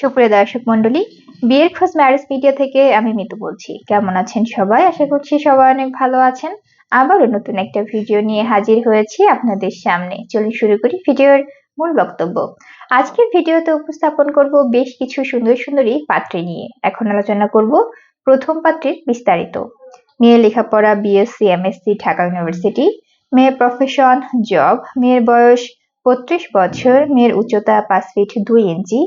সুপ্রিয় দর্শক মন্ডলী বিয়ের খোঁজ ম্যারেজ মিডিয়া থেকে আমি মিতু বলছি। কেমন আছেন সবাই? আশা করছি সবাই অনেক ভালো আছেন। আবারও নতুন একটা ভিডিও নিয়ে হাজির হয়েছি আপনাদের সামনে। চলুন শুরু করি ভিডিওর মূল বক্তব্য। আজকের ভিডিওতে উপস্থাপন করব বেশ কিছু সুন্দর সুন্দরী পাত্রী নিয়ে। এখন আলোচনা করব প্রথম পাত্রীর বিস্তারিত। মেয়ে লেখাপড়া বিএসসি এমএসসি ঢাকা ইউনিভার্সিটি। মেয়ের প্রফেশন জব মেয়ের বয়স বত্রিশ বছর। মেয়ের উচ্চতা পাঁচ ফিট দুই ইঞ্চি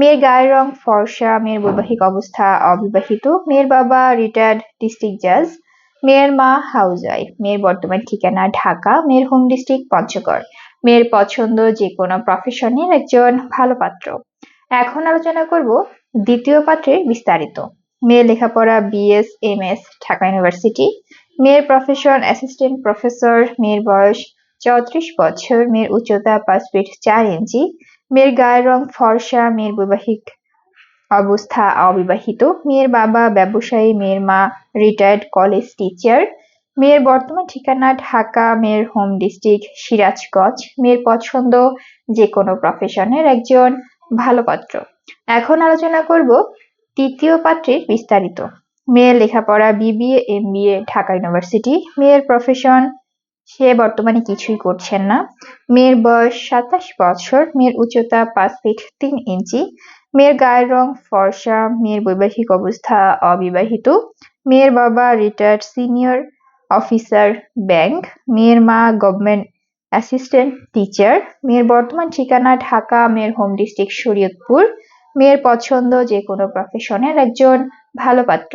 মেয়ের গায়ের রং ফর্সা, মেয়ের বৈবাহিক অবস্থা অবিবাহিত, মেয়ের বাবা রিটায়ার্ড ডিস্ট্রিক্ট জাজ মেয়ের মা ওয়াইফ মেয়ের বর্তমান ঠিকানা ঢাকা, মেয়ের হোম ডিস্ট্রিক্ট পঞ্চগড়, মেয়ের পছন্দ যে কোনো প্রফেশনের একজন ভালো পাত্র। এখন আলোচনা করব দ্বিতীয় পাত্রের বিস্তারিত। মেয়ের লেখাপড়া BS M S Dhaka university মেয়ের প্রফেশন অ্যাসিস্ট্যান্ট প্রফেসর মেয়ের বয়স চৌত্রিশ বছর, মেয়ের উচ্চতা পাঁচ ফিট চার ইঞ্চি মেয়ের গায়ের রং ফর্সা, মেয়ের বৈবাহিক অবস্থা অবিবাহিত, মেয়ের বাবা ব্যবসায়ী, মেয়ের মা রিটায়ার্ড কলেজ টিচার মেয়ের বর্তমান ঠিকানা ঢাকা, মেয়ের হোম ডিস্ট্রিক্ট সিরাজগঞ্জ, মেয়ের পছন্দ যে কোনো প্রফেশনের একজন ভালো পাত্র। এখন আলোচনা করব তৃতীয় পাত্রের বিস্তারিত। মেয়ের লেখাপড়া বিবিএ এম ঢাকা ইউনিভার্সিটি মেয়ের প্রফেশন সে বর্তমানে কিছুই করছেন না। মেয়ের বয়স সাতাশ বছর, মেয়ের উচ্চতা পাঁচ ফিট তিন ইঞ্চি, মেয়ের গায়ের রং ফর্সা, মেয়ের বৈবাহিক অবস্থা অবিবাহিত, মেয়ের বাবা রিটায়ার্ড সিনিয়র অফিসার ব্যাংক মেয়ের মা গভর্নমেন্ট অ্যাসিস্ট্যান্ট টিচার মেয়ের বর্তমান ঠিকানা ঢাকা, মেয়ের হোম ডিস্ট্রিক্ট শরীয়তপুর, মেয়ের পছন্দ যে কোনো প্রফেশনের একজন ভালো পাত্র।